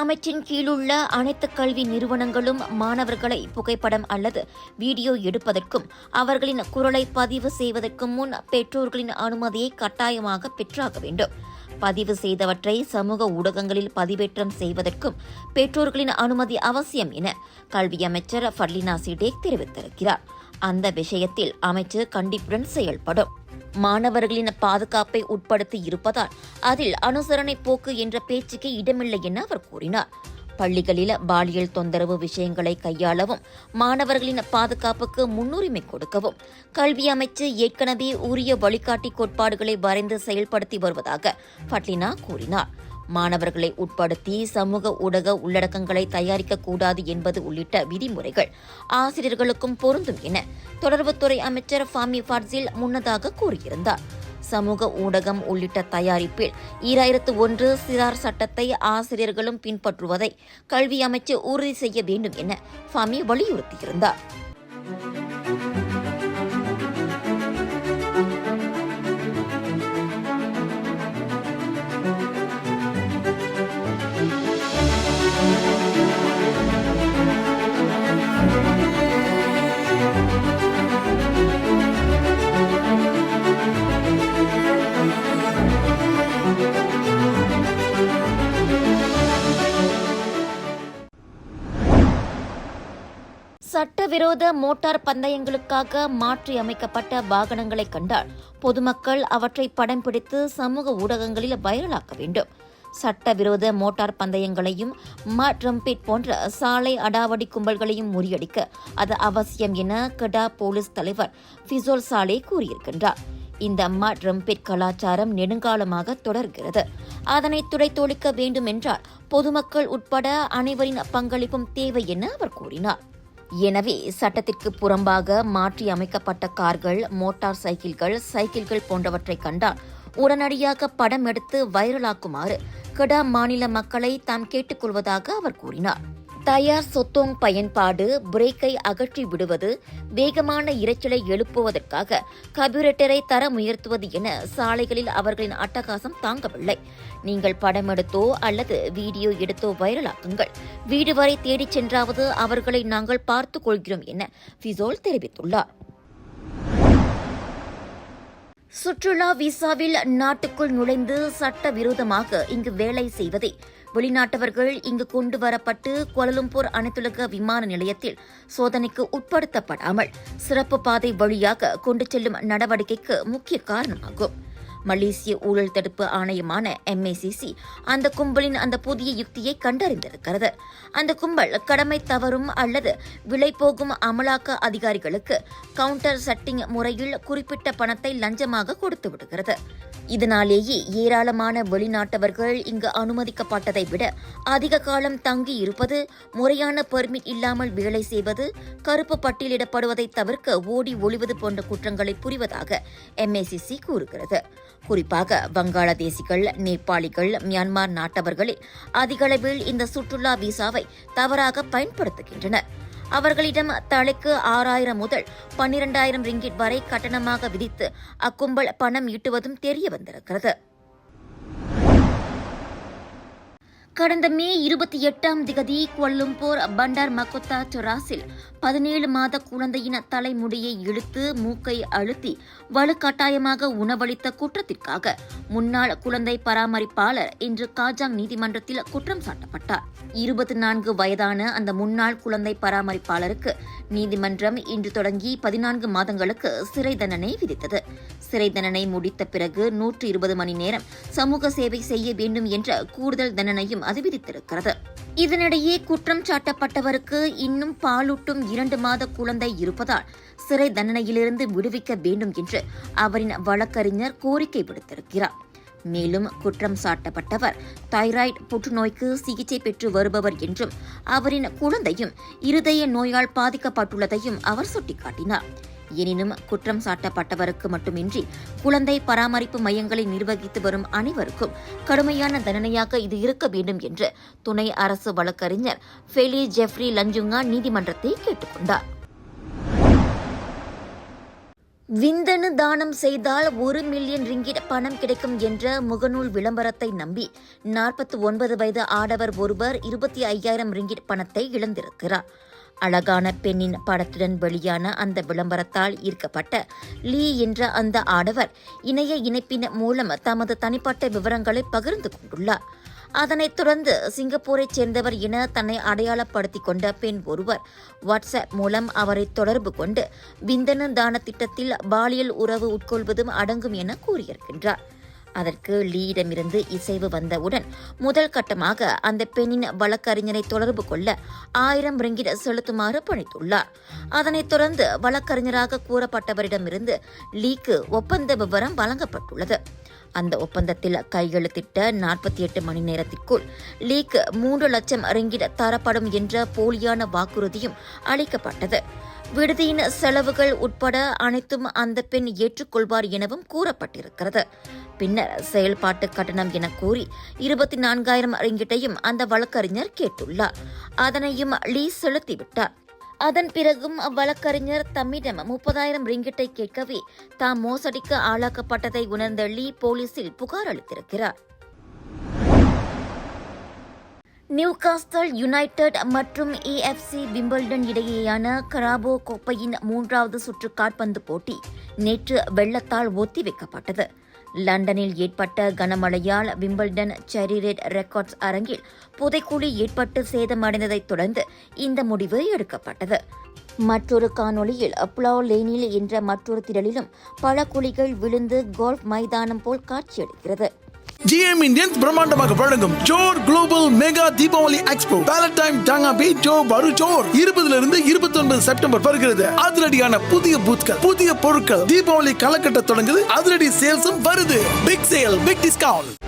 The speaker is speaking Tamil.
அமைச்சின் கீழுள்ள அனைத்து கல்வி நிறுவனங்களும் மாணவர்களை புகைப்படம் அல்லது வீடியோ எடுப்பதற்கும் அவர்களின் குரலை பதிவு செய்வதற்கும் முன் பெற்றோர்களின் அனுமதியை கட்டாயமாக பெற்றாக வேண்டும். பதிவு செய்தவற்றை சமூக ஊடகங்களில் பதிவேற்றம் செய்வதற்கும் பெற்றோர்களின் அனுமதி அவசியம் என கல்வி அமைச்சர் ஃபர்லினா சிடேக் தெரிவித்திருக்கிறார். அந்த விஷயத்தில் அமைச்சு கண்டிப்புடன் செயல்படும். மாணவர்களின் பாதுகாப்பை உட்படுத்தி இருப்பதால் அதில் அனுசரணை போக்கு என்ற பேச்சுக்கு இடமில்லை என அவர் கூறினார். பள்ளிகளில் பாலியல் தொந்தரவு விஷயங்களை கையாளவும் மாணவர்களின் பாதுகாப்புக்கு முன்னுரிமை கொடுக்கவும் கல்வி அமைச்சு ஏற்கனவே உரிய வழிகாட்டி கோட்பாடுகளை வரைந்து செயல்படுத்தி வருவதாக ஃபட்லினா கூறினார். மாணவர்களை உட்படுத்தி சமூக ஊடக உள்ளடக்கங்களை தயாரிக்கக்கூடாது என்பது உள்ளிட்ட விதிமுறைகள் ஆசிரியர்களுக்கும் பொருந்தும் என தொடர்புத்துறை அமைச்சர் ஃபாமி ஃபாட்சில் முன்னதாக கூறியிருந்தார். சமூக ஊடகம் உள்ளிட்ட தயாரிப்பில் ஈராயிரத்து ஒன்று சிறார் சட்டத்தை ஆசிரியர்களும் பின்பற்றுவதை கல்வி அமைச்சு உறுதி செய்ய வேண்டும் என ஃபாமி வலியுறுத்தியிருந்தார். சட்டவிரோத மோட்டார் பந்தயங்களுக்காக மாற்றி அமைக்கப்பட்ட வாகனங்களை கண்டால் பொதுமக்கள் அவற்றை படம் பிடித்து சமூக ஊடகங்களில் வைரலாக்க வேண்டும். சட்டவிரோத மோட்டார் பந்தயங்களையும் ட்ரம்பிட் போன்ற சாலை அடாவடி கும்பல்களையும் முறியடிக்க அது அவசியம் என கடா போலீஸ் தலைவர் ஃபிசோல் சாலே கூறியிருக்கின்றார். இந்த அம்மா ரம்பேட் கலாச்சாரம் நெடுங்காலமாக தொடர்கிறது. அதனை துடைத்தொழிக்க வேண்டும் என்றால் பொதுமக்கள் உட்பட அனைவரின் பங்களிப்பும் தேவை என அவர் கூறினார். எனவே சட்டத்திற்கு புறம்பாக மாற்றி அமைக்கப்பட்ட கார்கள் மோட்டார் சைக்கிள்கள் சைக்கிள்கள் போன்றவற்றை கண்டால் உடனடியாக படம் எடுத்து வைரலாக்குமாறு கெடா மாநில மக்களை தாம் கேட்டுக்கொள்வதாக அவர் கூறினார். தயார் சொத்தோங் பயன்பாடு பிரேக்கை அகற்றி விடுவது வேகமான இரைச்சலை எழுப்புவதற்காக கபியூரேட்டரை தரம் உயர்த்துவது என சாலைகளில் அவர்களின் அட்டகாசம் தாங்கவில்லை. நீங்கள் படம் எடுத்தோ அல்லது வீடியோ எடுத்தோ வைரலாக்குங்கள். வீடு வரை தேடிச் சென்றாவது அவர்களை நாங்கள் பார்த்துக் கொள்கிறோம் என ஃபிசோல் தெரிவித்துள்ளார். சுற்றுலா விசாவில் நாட்டுக்குள் நுழைந்து சட்டவிரோதமாக இங்கு வேலை செய்வதை வெளிநாட்டவர்கள் இங்கு கொண்டு வரப்பட்டு கோலலும்பூர் அனைத்துலக விமான நிலையத்தில் சோதனைக்கு உட்படுத்தப்படாமல் சிறப்பு பாதை வழியாக கொண்டு செல்லும் நடவடிக்கைக்கு முக்கிய காரணமாகும். மலேசிய ஊழல் தடுப்பு ஆணையமான எம்ஏசிசி அந்த கும்பலின் அந்த புதிய யுக்தியை கண்டறிந்திருக்கிறது. அந்த கும்பல் கடமை தவறும் அல்லது விலை போகும் அமலாக்க அதிகாரிகளுக்கு கவுண்டர் செட்டிங் முறையில் குறிப்பிட்ட பணத்தை லஞ்சமாக கொடுத்து விடுகிறது. இதனாலேயே ஏராளமான வெளிநாட்டவர்கள் இங்கு அனுமதிக்கப்பட்டதை விட அதிக காலம் தங்கி இருப்பது முறையான பெர்மிட் இல்லாமல் வேலை செய்வது கருப்பு பட்டியலிடப்படுவதை தவிர்க்க ஓடி ஒளிவது போன்ற குற்றங்களை புரிவதாக எம்ஏசிசி கூறுகிறது. குறிப்பாக வங்காளதேசிகள் நேபாளிகள் மியான்மர் நாட்டவர்களில் அதிகளவில் இந்த சுற்றுலா விசாவை தவறாக பயன்படுத்துகின்றனர். அவர்களிடம் தலைக்கு ஆறாயிரம் முதல் பன்னிரண்டாயிரம் ரிங்கிட் வரை கட்டணமாக விதித்து அக்கும்பல் பணம் ஈட்டுவதும் தெரிய வந்திருக்கிறது கடந்த மே இருபத்தி எட்டாம் திகதி கொல்லும்போர் பண்டார் மகோத்தா டொராஸில் பதினேழு மாத குழந்தையின் தலைமுடியை இழுத்து மூக்கை அழுத்தி வலுக்கட்டாயமாக உணவளித்த குற்றத்திற்காக முன்னாள் குழந்தை பராமரிப்பாளர் இன்று காஜாங் நீதிமன்றத்தில் குற்றம் சாட்டப்பட்டார். இருபத்தி நான்கு வயதான அந்த முன்னாள் குழந்தை பராமரிப்பாளருக்கு நீதிமன்றம் இன்று தொடங்கி பதினான்கு மாதங்களுக்கு சிறை தண்டனை விதித்தது. சிறை தண்டனை முடித்த பிறகு நூற்று இருபது மணி நேரம் சமூக சேவை செய்ய வேண்டும் என்ற கூடுதல் தண்டனையும் அது விதித்திருக்கிறது. இதனிடையே குற்றம் சாட்டப்பட்டவருக்கு இன்னும் பாலூட்டும் இரண்டு மாத குழந்தை இருப்பதால் சிறை தண்டனையிலிருந்து விடுவிக்க வேண்டும் என்று அவரின் வழக்கறிஞர் கோரிக்கை விடுத்திருக்கிறார். மேலும் குற்றம் சாட்டப்பட்டவர் தைராய்டு புற்றுநோய்க்கு சிகிச்சை பெற்று வருபவர் என்றும் அவரின் குழந்தையும் இருதய நோயால் பாதிக்கப்பட்டுள்ளதையும் அவர் சுட்டிக்காட்டினார். எனினும் குற்றம் சாட்டப்பட்டவருக்கு மட்டுமின்றி குழந்தை பராமரிப்பு மையங்களை நிர்வகித்து வரும் அனைவருக்கும் கடுமையான தண்டனையாக இது இருக்க வேண்டும் என்று துணை அரசு வழக்கறிஞர் ஃபெலி ஜெஃப்ரி லஞ்சுங்கா நீதிமன்றத்தை கேட்டுக்கொண்டார். விந்தணு தானம் செய்தால் ஒரு மில்லியன் ரிங்கிட் பணம் கிடைக்கும் என்ற முகநூல் விளம்பரத்தை நம்பி நாற்பத்தி ஒன்பது வயது ஆடவர் ஒருவர் இருபத்தி ஐயாயிரம் ரிங்கிட் பணத்தை இழந்திருக்கிறார். அழகான பெண்ணின் படத்துடன் வெளியான அந்த விளம்பரத்தால் ஈர்க்கப்பட்ட லீ என்ற அந்த ஆடவர் இணைய இணைப்பின் மூலம் தமது தனிப்பட்ட விவரங்களை பகிர்ந்து கொண்டுள்ளார். அதனைத் தொடர்ந்து சிங்கப்பூரைச் சேர்ந்தவர் என தன்னை அடையாளப்படுத்திக் கொண்ட பெண் ஒருவர் வாட்ஸ்அப் மூலம் அவரை தொடர்பு கொண்டு விந்தன தான திட்டத்தில் பாலியல் உறவு உட்கொள்வதும் அடங்கும் என கூறியிருக்கின்றார். அதற்கு லீயிடமிருந்து இசைவு வந்தவுடன் முதல் கட்டமாக அந்த பெண்ணின் வழக்கறிஞரை தொடர்பு கொள்ள ஆயிரம் ரிங்கிட் செலுத்துமாறு பணித்துள்ளார். அதனைத் தொடர்ந்து வழக்கறிஞராக கூறப்பட்டவரிடமிருந்து லீக்கு ஒப்பந்த விவரம் வழங்கப்பட்டுள்ளது. அந்த ஒப்பந்தத்தில் கையெழுத்திட்ட நாற்பத்தி எட்டு மணி நேரத்திற்குள் லீக்கு மூன்று லட்சம் ரெங்கிட தரப்படும் என்ற போலியான வாக்குறுதியும் அளிக்கப்பட்டது. விடுதியின் செலவுகள் உட்பட அனைத்தும் அந்த பெண் ஏற்றுக்கொள்வார் எனவும் கூறப்பட்டிருக்கிறது. பின்னர் செயல்பாட்டு கட்டணம் என கூறி இருபத்தி நான்காயிரம் ரிங்கிட்டையும் அந்த வழக்கறிஞர் கேட்டுள்ளார். அதனையும் லீ செலுத்திவிட்டார். அதன் பிறகும் அவ்வழக்கறிஞர் தம்மிடம் முப்பதாயிரம் ரிங்கிட்டை கேட்கவே தாம் மோசடிக்கு ஆளாக்கப்பட்டதை உணர்ந்த லீ போலீசில் புகார் அளித்திருக்கிறார். நியூகாஸ்டல் யுனைடெட் மற்றும் ஏஎஃப்சி விம்பிள்டன் இடையேயான கராபோ கோப்பையின் மூன்றாவது சுற்று காற்பந்து போட்டி நேற்று வெள்ளத்தால் ஒத்திவைக்கப்பட்டது. லண்டனில் ஏற்பட்ட கனமழையால் விம்பிள்டன் செரி ரெட் ரெக்கார்ட்ஸ் அரங்கில் புதைக்குழி ஏற்பட்டு சேதமடைந்ததைத் தொடர்ந்து இந்த முடிவு எடுக்கப்பட்டது. மற்றொரு காணொளியில் புலாவ் லேனில் என்ற மற்றொரு திடலிலும் பல குழிகள் விழுந்து கோல்ஃப் மைதானம் போல் காட்சியளிக்கிறது. ஜிஎம் இந்தியன்ஸ் பிரம்மாண்டமாக வழங்கும் Jor global mega Deepavali expo valentine டாங்காபி ஜோ பரு ஜோர் இருபதுல இருந்து இருபத்தி ஒன்பது செப்டம்பர் வருகிறது. அதிரடியான புதிய பூத்கள் புதிய பொருட்கள். தீபாவளி காலகட்டம் தொடங்குது. அதிரடி சேல்ஸும் வருது. Big sale big discount